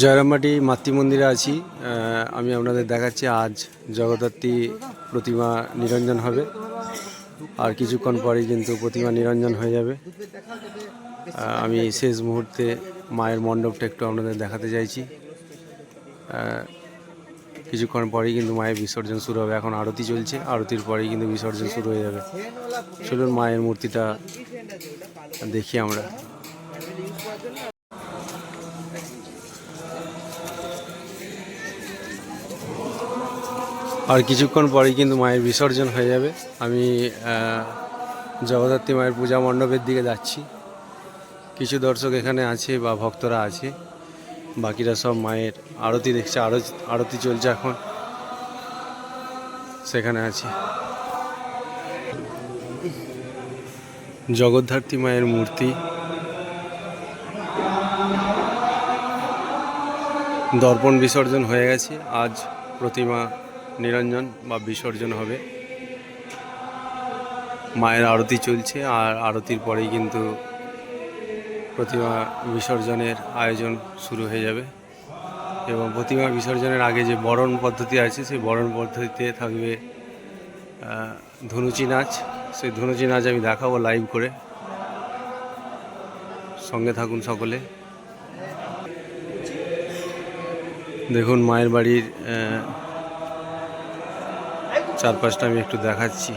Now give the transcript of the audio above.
জয়রামবাটি মাতৃমন্দিরে আছি। আমি আপনাদের দেখাচ্ছি, আজ জগদ্ধাত্রী প্রতিমা নিরঞ্জন হবে। আর কিছুক্ষণ পরেই কিন্তু প্রতিমা নিরঞ্জন হয়ে যাবে। আমি শেষ মুহূর্তে মায়ের মণ্ডপটা একটু আপনাদের দেখাতে চাইছি। কিছুক্ষণ পরেই কিন্তু মায়ের বিসর্জন শুরু হবে। এখন আরতি চলছে। আরতির পরেই কিন্তু বিসর্জন শুরু হয়ে যাবে। চলুন মায়ের মূর্তিটা দেখি আমরা। আর কিছুক্ষণ পরেই কিন্তু মায়ের বিসর্জন হয়ে যাবে। আমি জগদ্ধাত্রী মায়ের পূজা মণ্ডপের দিকে যাচ্ছি। কিছু দর্শক এখানে আছে বা ভক্তরা আছে। বাকিরা সব মায়ের আরতি দেখছে আরতি আরতি চলছে এখন। সেখানে আছে। জগদ্ধাত্রী মায়ের মূর্তি। দর্পণ বিসর্জন হয়ে গেছে। আজ প্রতিমা নিরঞ্জন বা বিসর্জন হবে। মায়ের আরতি চলছে আর আরতির পরেই কিন্তু প্রতিমা বিসর্জনের আয়োজন শুরু হয়ে যাবে এবং প্রতিমা বিসর্জনের আগে যে বরণ পদ্ধতি আছে, সেই বরণ পদ্ধতিতে থাকবে ধনুচি নাচ। সেই ধনুচি নাচ আমি দেখাবো লাইভ করে। সঙ্গে থাকুন সকলে। দেখুন মায়ের বাড়ির চারপাশটা আমি একটু দেখাচ্ছি।